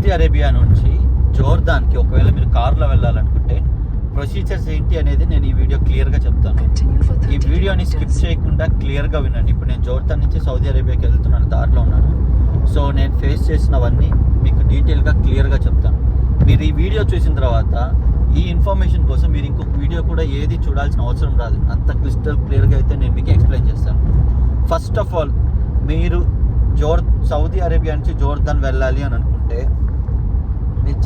Saudi Arabia నుంచి జోర్దాన్కి ఒకవేళ మీరు కార్లో వెళ్ళాలనుకుంటే ప్రొసీజర్స్ ఏంటి అనేది నేను ఈ వీడియో క్లియర్గా చెప్తాను. ఈ 30 వీడియోని స్కిప్. చేయకుండా క్లియర్గా వినండి. ఇప్పుడు నేను జోర్దాన్ నుంచి సౌదీ అరేబియాకి వెళ్తున్నాను దారిలో ఉన్నాను. సో నేను ఫేస్ చేసినవన్నీ మీకు డీటెయిల్గా క్లియర్గా చెప్తాను. మీరు ఈ వీడియో చూసిన తర్వాత ఈ ఇన్ఫర్మేషన్ కోసం మీరు ఇంకొక వీడియో కూడా ఏది చూడాల్సిన అవసరం రాదు. అంత క్రిస్టల్ క్లియర్గా అయితే నేను మీకు ఎక్స్ప్లెయిన్ చేస్తాను. ఫస్ట్ ఆఫ్ ఆల్ మీరు జోర్ సౌదీ అరేబియా నుంచి జోర్దాన్ వెళ్ళాలి అని అనుకుంటే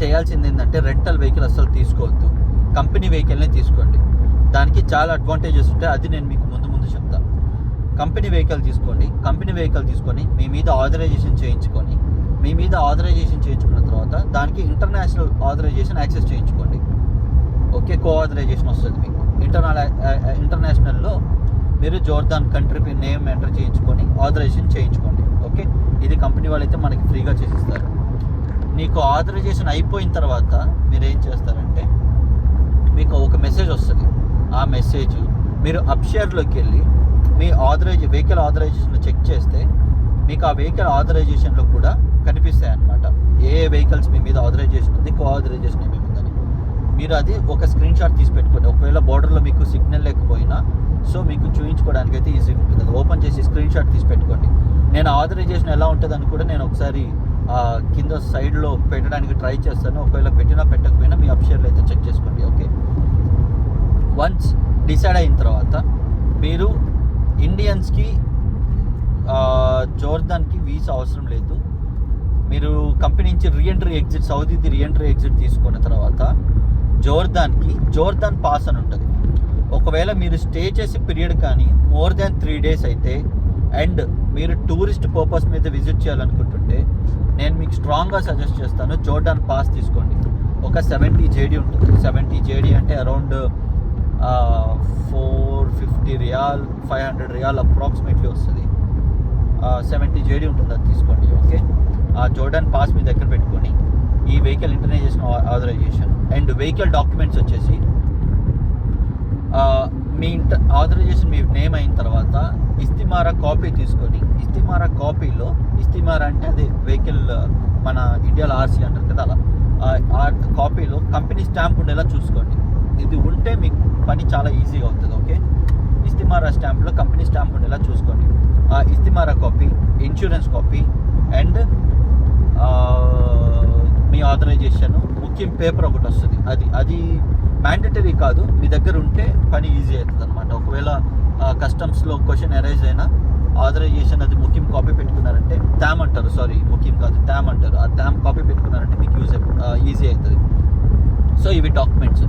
చేయాల్సింది ఏంటంటే రెంటల్ వెహికల్ అస్సలు తీసుకోవద్దు. కంపెనీ వెహికల్నే తీసుకోండి. దానికి చాలా అడ్వాంటేజెస్ ఉంటాయి. అది నేను మీకు ముందు ముందు చెప్తాను కంపెనీ వెహికల్ తీసుకోండి. కంపెనీ వెహికల్ తీసుకొని మీ మీద ఆథరైజేషన్ చేయించుకొని మీ మీద ఆథరైజేషన్ చేయించుకున్న తర్వాత దానికి ఇంటర్నేషనల్ ఆథరైజేషన్ యాక్సెస్ చేయించుకోండి. ఓకే కో ఆథరైజేషన్ వస్తుంది మీకు. ఇంటర్నల్ ఇంటర్నేషనల్లో మీరు జోర్దాన్ కంట్రీ నేమ్ ఎంటర్ చేయించుకొని ఆథరైజేషన్ చేయించుకోండి. ఓకే ఇది కంపెనీ వాళ్ళైతే మనకి ఫ్రీగా చేసిస్తారు. నీకు ఆథరైజేషన్ అయిపోయిన తర్వాత మీరు ఏం చేస్తారంటే మీకు ఒక మెసేజ్ వస్తుంది. ఆ మెసేజ్ మీరు అప్షేర్లోకి వెళ్ళి మీ ఆథరైజ్ వెహికల్ ఆథరైజేషన్ చెక్ చేస్తే మీకు ఆ వెహికల్ ఆథరైజేషన్లో కూడా కనిపిస్తాయి అన్నమాట ఏ వెహికల్స్ మీ మీద ఆథరైజేషన్ ఉంది కో ఆథరైజేషన్ ఏమేమి ఉందని మీరు అది ఒక స్క్రీన్ షాట్ తీసి పెట్టుకోండి. ఒకవేళ బార్డర్లో మీకు సిగ్నల్ లేకపోయినా సో మీకు చూపించుకోవడానికి అయితే ఈజీగా ఉంటుంది. ఓపెన్ చేసి స్క్రీన్ షాట్ తీసి పెట్టుకోండి. నేను ఆథరైజేషన్ ఎలా ఉంటుందని కూడా నేను ఒకసారి కింద సైడ్లో పెట్టడానికి ట్రై చేస్తాను. ఒకవేళ పెట్టినా పెట్టకపోయినా మీ అప్షేర్లో అయితే చెక్ చేసుకోండి ఓకే? వన్స్ డిసైడ్ అయిన తర్వాత మీరు ఇండియన్స్కి జోర్దాన్కి వీసా అవసరం లేదు. మీరు కంపెనీ నుంచి రీఎంట్రీ ఎగ్జిట్ సౌదీది రీఎంట్రీ ఎగ్జిట్ తీసుకున్న తర్వాత జోర్దాన్కి జోర్దాన్ పాస్ అని ఉంటుంది. ఒకవేళ మీరు స్టే చేసే పీరియడ్ కానీ మోర్ దాన్ త్రీ డేస్ అయితే అండ్ మీరు టూరిస్ట్ పర్పస్ మీద విజిట్ చేయాలనుకుంటుంటే నేను మీకు స్ట్రాంగ్గా సజెస్ట్ చేస్తాను జోర్డాన్ పాస్ తీసుకోండి. ఒక సెవెంటీ జేడీ ఉంటుంది. సెవెంటీ జేడీ అంటే around four fifty riyal five hundred riyal approximately వస్తుంది. సెవెంటీ జేడీ ఉంటుంది అది తీసుకోండి ఓకే ఆ జోర్డాన్ పాస్ మీ దగ్గర పెట్టుకొని ఈ వెహికల్ ఇంటర్నైజేషన్ ఆథరైజేషన్ అండ్ వెహికల్ డాక్యుమెంట్స్ వచ్చేసి మీ ఇంట ఆథరైజేషన్ మీ నేమ్ అయిన తర్వాత ఇస్తిమారా కాపీ తీసుకొని ఇస్తిమారా కాపీలో ఇస్తిమారా అంటే అది వెహికల్ మన ఇండియాలో ఆర్సీ అంటారు కదా అలా. ఆ- ఆ కాపీలో కంపెనీ స్టాంప్ ఉండేలా చూసుకోండి. ఇది ఉంటే మీకు పని చాలా ఈజీగా అవుతుంది ఓకే ఇస్తిమారా స్టాంప్లో కంపెనీ స్టాంప్ ఉండేలా చూసుకోండి. ఆ ఇస్తిమారా కాపీ ఇన్సూరెన్స్ కాపీ అండ్ మీ ఆథరైజేషన్ ముఖ్యం పేపర్ ఒకటి వస్తుంది. అది అది మ్యాండటరీ కాదు. మీ దగ్గర ఉంటే పని ఈజీ అవుతుంది అనమాట ఒకవేళ కస్టమ్స్లో క్వశ్చన్ అరైజ్ అయినా ఆథరైజేషన్ అది ముఖ్యం కాపీ పెట్టుకున్నారంటే ట్యామ్ అంటారు. సారీ ముఖ్యం కాదు ట్యామ్ అంటారు. ఆ ట్యామ్ కాపీ పెట్టుకున్నారంటే మీకు యూజ్ ఈజీ అవుతుంది. సో ఇవి డాక్యుమెంట్స్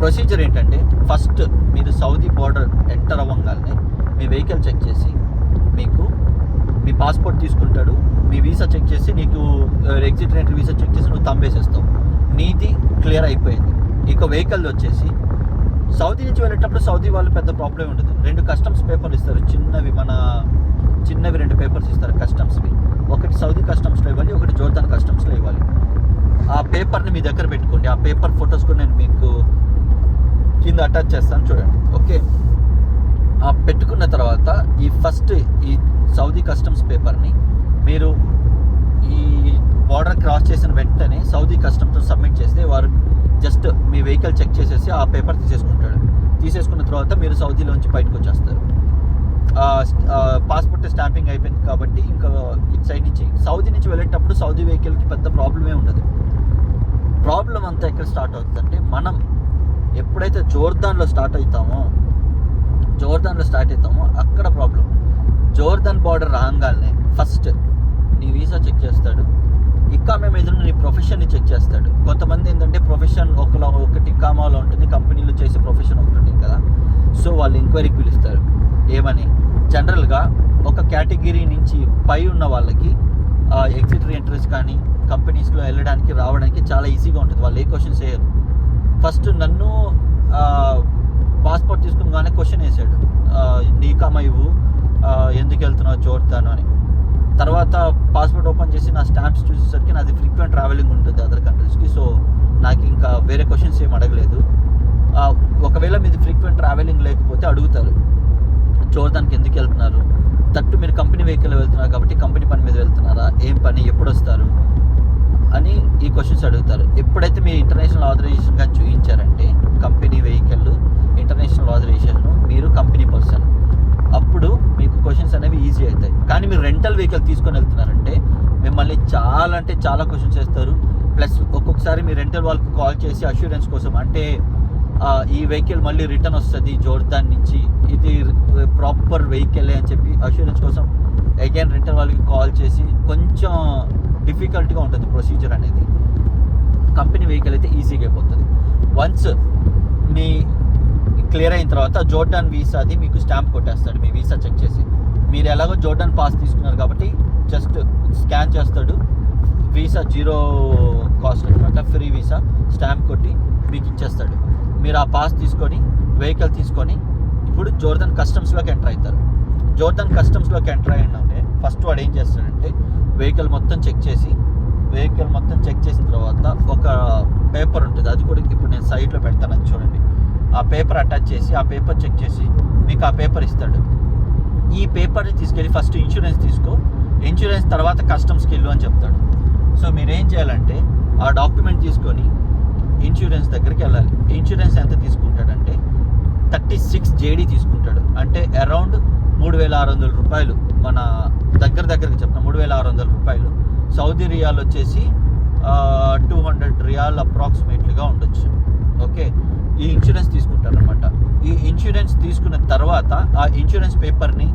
ప్రొసీజర్ ఏంటంటే ఫస్ట్ మీరు సౌదీ బార్డర్ ఎంటర్ అవ్వగానే మీ వెహికల్ చెక్ చేసి మీకు మీ పాస్పోర్ట్ తీసుకుంటాడు. మీ వీసా చెక్ చేసి నీకు ఎగ్జిట్ ఎంట్రీ వీసా చెక్ చేసి నువ్వు తంబేసేస్తావు నీది క్లియర్ అయిపోయింది. ఇక వెహికల్ వచ్చేసి సౌదీ నుంచి వెళ్ళేటప్పుడు సౌదీ వాళ్ళు పెద్ద ప్రాబ్లం ఉండదు. రెండు కస్టమ్స్ పేపర్లు ఇస్తారు. చిన్నవి మన చిన్నవి రెండు పేపర్స్ ఇస్తారు కస్టమ్స్వి ఒకటి సౌదీ కస్టమ్స్లో ఇవ్వాలి ఒకటి జోర్దాన్ కస్టమ్స్లో ఇవ్వాలి. ఆ పేపర్ని మీ దగ్గర పెట్టుకోండి. ఆ పేపర్ ఫొటోస్ కూడా నేను మీకు కింద అటాచ్ చేస్తాను చూడండి. ఓకే? ఆ పెట్టుకున్న తర్వాత ఈ ఫస్ట్ ఈ సౌదీ కస్టమ్స్ పేపర్ని మీరు ఈ బార్డర్ క్రాస్ చేసిన వెంటనే సౌదీ కస్టమ్స్ సబ్మిట్ చేస్తే వారు జస్ట్ మీ వెహికల్ చెక్ చేసేసి ఆ పేపర్ తీసేసుకుంటాడు. తీసేసుకున్న తర్వాత మీరు సౌదీలోంచి బయటకు వచ్చేస్తారు. పాస్పోర్ట్ స్టాంపింగ్ అయిపోయింది కాబట్టి ఇంకా ఇటు సైడ్ నుంచి సౌదీ నుంచి వెళ్ళేటప్పుడు సౌదీ వెహికల్కి పెద్ద ప్రాబ్లమే ఉండదు. ప్రాబ్లం అంతా ఎక్కడ స్టార్ట్ అవుతుందంటే మనం ఎప్పుడైతే జోర్దాన్లో స్టార్ట్ అవుతామో జోర్దాన్లో స్టార్ట్ అవుతామో అక్కడ ప్రాబ్లం. జోర్దాన్ బార్డర్ రాగానే ఫస్ట్ నీ వీసా చెక్ చేస్తాడు ఇక్కామే మీద నీ ప్రొఫెషన్ని చెక్ చేస్తాడు. కొంతమంది ఏంటంటే ప్రొఫెషన్ ఒకలా ఒకటి కామాలో ఉంటుంది కంపెనీలో చేసే ప్రొఫెషన్ ఒకటి ఉంటుంది కదా. సో వాళ్ళు ఎంక్వైరీకి పిలుస్తారు. ఏమని? జనరల్గా ఒక కేటగిరీ నుంచి పై ఉన్న వాళ్ళకి ఎగ్జిట్ ఎంట్రీస్ కానీ కంపెనీస్లో వెళ్ళడానికి రావడానికి చాలా ఈజీగా ఉంటుంది. వాళ్ళు ఏ క్వశ్చన్స్ వేయరు ఫస్ట్ నన్ను పాస్పోర్ట్ తీసుకుని క్వశ్చన్ వేసాడు. నీకామా ఇవ్వు. ఎందుకు వెళ్తున్నావు చూడతాను అని. తర్వాత పాస్పోర్ట్ ఓపెన్ చేసి నా స్టాంప్స్ చూసేసరికి నాది ఫ్రీక్వెంట్ ట్రావెలింగ్ ఉంటుంది అదర్ కంట్రీస్కి. సో నాకు ఇంకా వేరే క్వశ్చన్స్ ఏం అడగలేదు. ఒకవేళ మీది ఫ్రీక్వెంట్ ట్రావెలింగ్ లేకపోతే అడుగుతారు. చూడడానికి ఎందుకు వెళ్తున్నారు? తట్టు మీరు కంపెనీ వెహికల్ వెళ్తున్నారు కాబట్టి కంపెనీ పని మీద వెళ్తున్నారా? ఏం పని? ఎప్పుడు వస్తారు? అని క్వశ్చన్స్ అడుగుతారు. ఎప్పుడైతే మీరు ఇంటర్నేషనల్ ఆథరైజేషన్ కానీ చూపించారంటే కంపెనీ వెహికల్ ఇంటర్నేషనల్ ఆథరైజేషన్ మీరు కంపెనీ పర్సన్. అప్పుడు మీకు క్వశ్చన్స్ అనేవి ఈజీ అవుతాయి. కానీ మీరు రెంటల్ వెహికల్ తీసుకొని వెళ్తున్నారంటే మిమ్మల్ని చాలా అంటే చాలా క్వశ్చన్స్ వేస్తారు ప్లస్ ఒక్కొక్కసారి మీ రెంటల్ వాళ్ళకి కాల్ చేసి అష్యూరెన్స్ కోసం అంటే ఈ వెహికల్ మళ్ళీ రిటర్న్ వస్తుంది జోర్దాన్ నుంచి. ఇది ప్రాపర్ వెహికలే అని చెప్పి అష్యూరెన్స్ కోసం అగైన్ రెంటల్ వాళ్ళకి కాల్ చేసి కొంచెం డిఫికల్ట్గా ఉంటుంది ప్రొసీజర్ అనేది. కంపెనీ వెహికల్ అయితే ఈజీగా అయిపోతుంది. వన్స్ మీ క్లియర్ అయిన తర్వాత జోర్డాన్ వీసాది మీకు స్టాంప్ కొట్టేస్తాడు మీ వీసా చెక్ చేసి. మీరు ఎలాగో జోర్డాన్ పాస్ తీసుకున్నారు కాబట్టి జస్ట్ స్కాన్ చేస్తాడు. వీసా జీరో కాస్ట్ అనమాట ఫ్రీ వీసా స్టాంప్ కొట్టి మీకు ఇచ్చేస్తాడు. మీరు ఆ పాస్ తీసుకొని వెహికల్ తీసుకొని ఇప్పుడు జోర్దన్ కస్టమ్స్లోకి ఎంటర్ అవుతారు. జోర్దన్ కస్టమ్స్లోకి ఎంటర్ అయ్యిందంటే ఫస్ట్ వాడు ఏం చేస్తాడంటే వెహికల్ మొత్తం చెక్ చేసి వెహికల్ మొత్తం చెక్ చేసిన తర్వాత ఒక పేపర్ ఉంటుంది అది కూడా ఇప్పుడు నేను సైడ్లో పెడతాను అది చూడండి. ఆ పేపర్ అటాచ్ చేసి ఆ పేపర్ చెక్ చేసి మీకు ఆ పేపర్ ఇస్తాడు. ఈ పేపర్ని తీసుకెళ్ళి ఫస్ట్ ఇన్సూరెన్స్ తీసుకో. ఇన్సూరెన్స్ తర్వాత కస్టమ్స్కి వెళ్ళు అని చెప్తాడు. సో మీరు ఏం చేయాలంటే ఆ డాక్యుమెంట్ తీసుకొని ఇన్సూరెన్స్ దగ్గరికి వెళ్ళాలి. ఇన్సూరెన్స్ ఎంత తీసుకుంటాడంటే థర్టీ సిక్స్ జేడీ తీసుకుంటాడు. అంటే అరౌండ్ మూడు వేల ఆరు వందల రూపాయలు. మన దగ్గర దగ్గరకి చెప్తాను మూడు వేల ఆరు వందల రూపాయలు. సౌదీ రియాల్ వచ్చేసి టూ హండ్రెడ్ రియాల్ అప్రాక్సిమేట్లీగా ఉండొచ్చు. ఓకే ఈ ఇన్సూరెన్స్ తీసుకుంటారనమాట ఈ ఇన్సూరెన్స్ తీసుకున్న తర్వాత ఆ ఇన్సూరెన్స్ పేపర్ని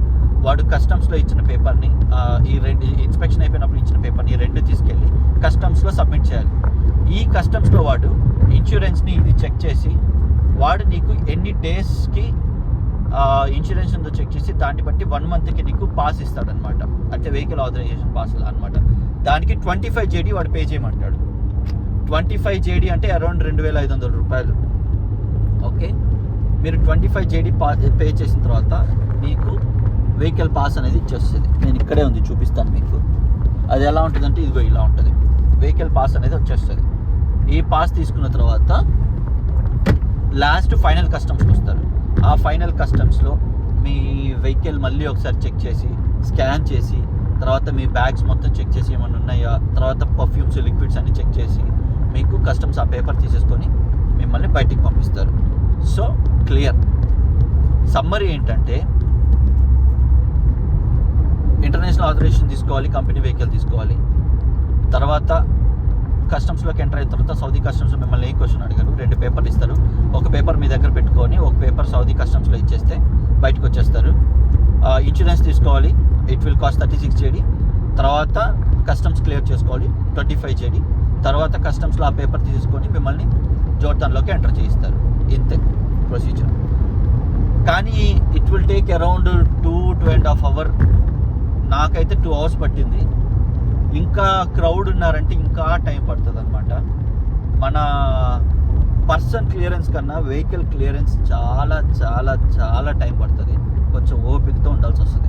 వాడు కస్టమ్స్లో ఇచ్చిన పేపర్ని ఈ రెండు ఇన్స్పెక్షన్ అయిపోయినప్పుడు ఇచ్చిన పేపర్ని ఈ రెండు తీసుకెళ్ళి కస్టమ్స్లో సబ్మిట్ చేయాలి. ఈ కస్టమ్స్లో వాడు ఇన్సూరెన్స్ని ఇది చెక్ చేసి వాడు నీకు ఎన్ని డేస్కి ఇన్సూరెన్స్ ఉందో చెక్ చేసి దాన్ని బట్టి వన్ మంత్కి నీకు పాస్ ఇస్తాడనమాట అంటే వెహికల్ ఆథరైజేషన్ పాస్ అనమాట దానికి ట్వంటీ ఫైవ్ జేడీ వాడు పే చేయమంటాడు. ట్వంటీ ఫైవ్ జేడీ అంటే అరౌండ్ రెండు వేల ఐదు వందల రూపాయలు. ఓకే? మీరు ట్వంటీ ఫైవ్ జేడీ పా పే చేసిన తర్వాత మీకు వెహికల్ పాస్ అనేది ఇచ్చేస్తుంది నేను ఇక్కడే ఉంది చూపిస్తాను మీకు. అది ఎలా ఉంటుందంటే ఇదిగో ఇలా ఉంటుంది. వెహికల్ పాస్ అనేది వచ్చేస్తుంది. ఈ పాస్ తీసుకున్న తర్వాత లాస్ట్ ఫైనల్ కస్టమ్స్కి వస్తారు. ఆ ఫైనల్ కస్టమ్స్లో మీ వెహికల్ మళ్ళీ ఒకసారి చెక్ చేసి స్కాన్ చేసి తర్వాత మీ బ్యాగ్స్ మొత్తం చెక్ చేసి ఏమైనా ఉన్నాయా? తర్వాత పర్ఫ్యూమ్స్ లిక్విడ్స్ అన్ని చెక్ చేసి మీకు కస్టమ్స్ ఆ పేపర్ తీసేసుకొని మిమ్మల్ని బయటికి పంపిస్తారు. So clear. సమ్మరీ ఏంటంటే ఇంటర్నేషనల్ ఆథరైజేషన్ తీసుకోవాలి కంపెనీ వెహికల్ తీసుకోవాలి. తర్వాత కస్టమ్స్లోకి ఎంటర్ అయిన తర్వాత సౌదీ కస్టమ్స్ మిమ్మల్ని ఏ క్వశ్చన్ అడిగారు రెండు పేపర్లు ఇస్తారు. ఒక పేపర్ మీ దగ్గర పెట్టుకొని ఒక పేపర్ సౌదీ కస్టమ్స్లో ఇచ్చేస్తే బయటకు వచ్చేస్తారు. ఇన్సూరెన్స్ తీసుకోవాలి it will cost thirty six JD. తర్వాత కస్టమ్స్ క్లియర్ చేసుకోవాలి ట్వంటీ ఫైవ్ జేడి. తర్వాత కస్టమ్స్లో ఆ పేపర్ తీసుకొని మిమ్మల్ని జోర్దాన్లోకి ఎంటర్ చేయిస్తారు. ఇంతే ప్రొసీజర్ కానీ it will take around two two and half hour నాకైతే టూ అవర్స్ పట్టింది. ఇంకా క్రౌడ్ ఉన్నారంటే ఇంకా టైం పడుతుంది అనమాట మన పర్సన్ క్లియరెన్స్ కన్నా వెహికల్ క్లియరెన్స్ చాలా చాలా చాలా టైం పడుతుంది. కొంచెం ఓపికతో ఉండాల్సి వస్తుంది.